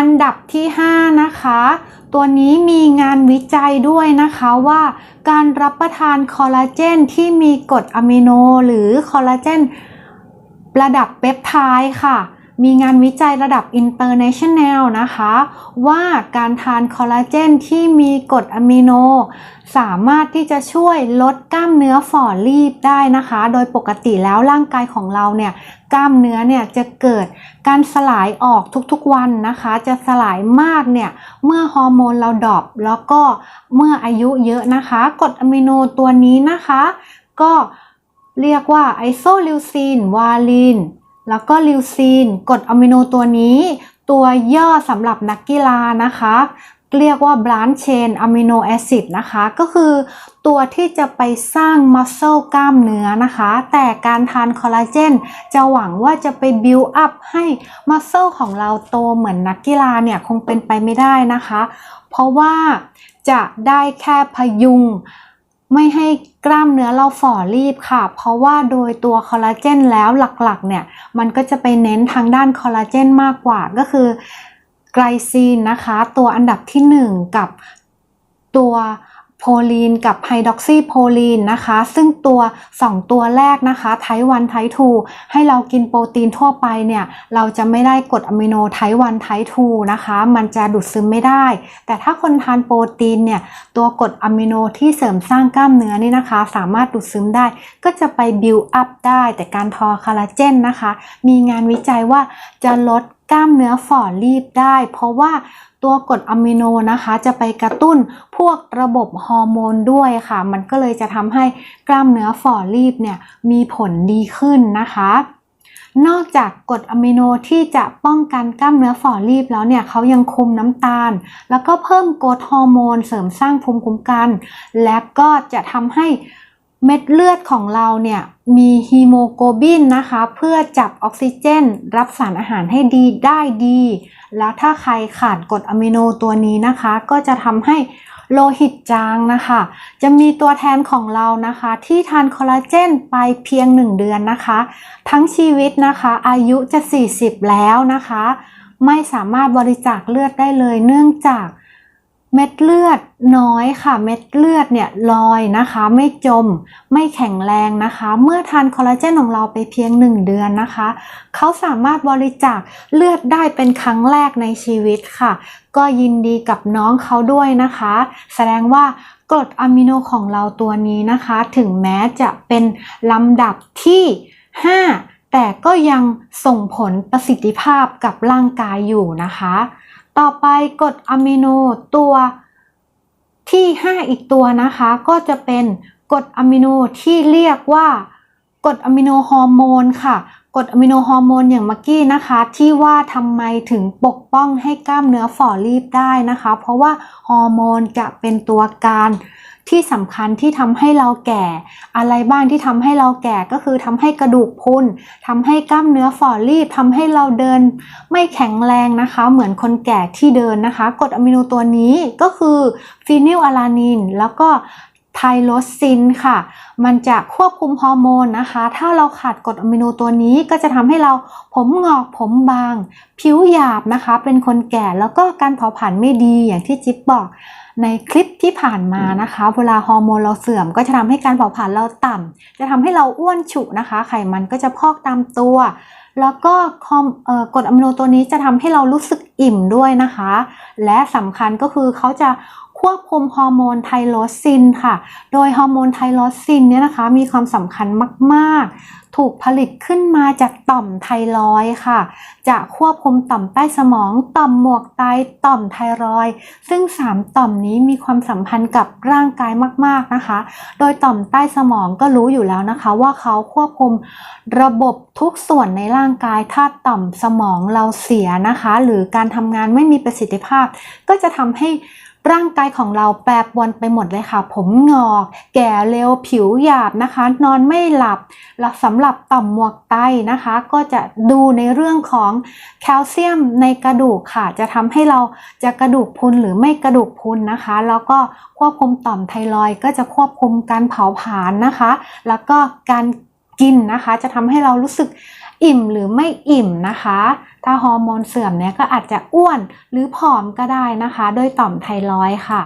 อันดับที่ 5 นะคะ ตัวนี้มีงานวิจัยด้วยนะคะว่าการรับประทานคอลลาเจนที่มีกรดอะมิโน หรือคอลลาเจนระดับเปปไทด์ค่ะ มีงานวิจัยระดับ international นะคะ ว่าการทานคอลลาเจนที่มีกรดอะมิโน สามารถที่จะช่วยลดกล้ามเนื้อฝ่อรีบได้นะคะ โดยปกติแล้วร่างกายของเราเนี่ยกล้ามเนื้อเนี่ยจะเกิดการสลายออกทุกๆวันนะคะ จะสลายมากเนี่ยเมื่อฮอร์โมนเราดรอปแล้วก็เมื่ออายุเยอะนะคะกรดอะมิโนตัวนี้นะคะ ก็เรียกว่าไอโซลิวซีนวาลิน แล้วก็ลิวซีนกรดอะมิโนตัวนี้ ตัวย่อสำหรับนักกีฬานะคะ เรียกว่า branch chain amino acid นะคะ ก็คือตัวที่จะไปสร้าง muscle กล้ามเนื้อนะคะ แต่การทานคอลลาเจนจะหวังว่าจะไป build up ให้ muscle ของเราโตเหมือนนักกีฬาเนี่ยคงเป็นไปไม่ได้นะคะ เพราะว่าจะได้แค่พยุง ไม่ให้กล้ามเนื้อเราฝ่อรีบค่ะ เพราะว่าโดยตัวคอลลาเจนแล้วหลักๆเนี่ย มันก็จะไปเน้นทางด้านคอลลาเจนมากกว่าก็คือไกลซีนนะคะ ตัวอันดับที่ 1 กับตัว โพลีนกับไฮดรอกซีโพลีนนะคะ ซึ่งตัว 2 ตัวแรกนะคะไทวันไททูให้เรากินโปรตีนทั่วไปเนี่ย เราจะไม่ได้กรดอะมิโนไทวันไททูนะคะ มันจะดูดซึมไม่ได้ แต่ถ้าคนทานโปรตีนเนี่ย ตัวกรดอะมิโนที่เสริมสร้างกล้ามเนื้อนี่นะคะ สามารถดูดซึมได้ ก็จะไปบิวอัพได้ แต่การทอคอลลาเจนนะคะ มีงานวิจัยว่าจะลด กล้ามเนื้อฝ่อรีบได้ เพราะว่าตัวกรดอะมิโนนะคะ จะไปกระตุ้นพวกระบบฮอร์โมนด้วยค่ะ มันก็เลยจะทำให้กล้ามเนื้อฝ่อรีบเนี่ยมีผลดีขึ้นนะคะนอกจากกรดอะมิโนที่จะป้องกันกล้ามเนื้อฝ่อรีบแล้วเนี่ยเขายังคุมน้ำตาล แล้วก็เพิ่มโกรทฮอร์โมนเสริมสร้างภูมิคุ้มกัน และก็จะทำให้ เม็ดเลือดของเราเนี่ยมีฮีโมโกลบินนะคะ เพื่อจับออกซิเจน รับสารอาหารให้ดีได้ดี แล้วถ้าใครขาดกรดอะมิโนตัวนี้นะคะ ก็จะทำให้โลหิตจางนะคะ จะมีตัวแทนของเรานะคะ ที่ทานคอลลาเจนไปเพียง 1 เดือนนะคะ ทั้งชีวิตนะคะอายุจะ 40 แล้วนะคะ ไม่สามารถบริจาคเลือดได้เลยเนื่องจาก เม็ดเลือดน้อยค่ะ เม็ดเลือดเนี่ยลอยนะคะ ไม่จม ไม่แข็งแรงนะคะ เมื่อทานคอลลาเจนของเราไปเพียง 1 เดือนนะคะ เขาสามารถบริจาคเลือดได้เป็นครั้งแรกในชีวิตค่ะ ก็ยินดีกับน้องเขาด้วยนะคะ แสดงว่ากรดอะมิโนของเราตัวนี้นะคะ ถึงแม้จะเป็นลำดับที่ 5 แต่ก็ยังส่งผลประสิทธิภาพกับร่างกายอยู่นะคะ ต่อไปกรดอะมิโนตัวที่ 5 อีกตัวนะคะ ก็จะเป็นกรดอะมิโนที่เรียกว่ากรดอะมิโนฮอร์โมนค่ะกรดอะมิโนฮอร์โมนอย่างเมื่อกี้นะคะ ที่ว่าทำไมถึงปกป้องให้กล้ามเนื้อฝ่อรีบได้นะคะ เพราะว่าฮอร์โมนจะเป็นตัวการ ที่สำคัญที่ทำให้เราแก่ อะไรบ้างที่ทำให้เราแก่ก็คือทำให้กระดูกพุนทำให้กล้ามเนื้อฝ่อรีบทำให้เราเดินไม่แข็งแรงนะคะ เหมือนคนแก่ที่เดินนะคะกรดอะมิโนตัวนี้ก็คือฟีนิลอะลานินแล้วก็ ไทโรซินค่ะ มันจะควบคุมฮอร์โมนนะคะ ถ้าเราขาดกรดอะมิโนตัวนี้ก็จะทำให้เราผมงอกผมบาง ผิวหยาบนะคะ เป็นคนแก่แล้วก็การเผาผลาญไม่ดีอย่างที่จิ๊บบอกในคลิปที่ผ่านมานะคะ เวลาฮอร์โมนเราเสื่อมก็จะทำให้การเผาผลาญเราต่ำจะทำให้เราอ้วนฉุนะคะ ไขมันก็จะพอกตามตัว แล้วก็กรดอะมิโนตัวนี้จะทำให้เรารู้สึกอิ่มด้วยนะคะ และสำคัญก็คือเขาจะ ควบคุมฮอร์โมนไทโรซินค่ะ โดยฮอร์โมนไทโรซินเนี่ยนะคะมีความสำคัญมากๆ ถูกผลิตขึ้นมาจากต่อมไทรอยค่ะ จะควบคุมต่อมใต้สมอง ต่อมหมวกไต ต่อมไทรอย ซึ่ง 3 ต่อมนี้มีความสัมพันธ์กับร่างกายมากๆนะคะ โดยต่อมใต้สมองก็รู้อยู่แล้วนะคะ ว่าเขาควบคุมระบบทุกส่วนในร่างกาย ถ้าต่อมสมองเราเสียนะคะ หรือการทำงานไม่มีประสิทธิภาพ ก็จะทำให้ ร่างกายของเราแปรปรวนไปหมดเลยค่ะ ผมงอก แก่เร็วผิวหยาบนะคะ นอนไม่หลับแล้วสำหรับต่อมหมวกไตนะคะ ก็จะดูในเรื่องของแคลเซียมในกระดูกค่ะ จะทำให้เราจะกระดูกพุนหรือไม่กระดูกพุนนะคะ แล้วก็ควบคุมต่อมไทรอยก็จะควบคุมการเผาผลาญนะคะ แล้วก็การ กินนะคะ จะทำให้เรารู้สึกอิ่มหรือไม่อิ่มนะคะ ถ้าฮอร์โมนเสื่อมเนี่ยก็อาจจะอ้วนหรือผอมก็ได้นะคะ โดยต่อมไทรอยด์ค่ะ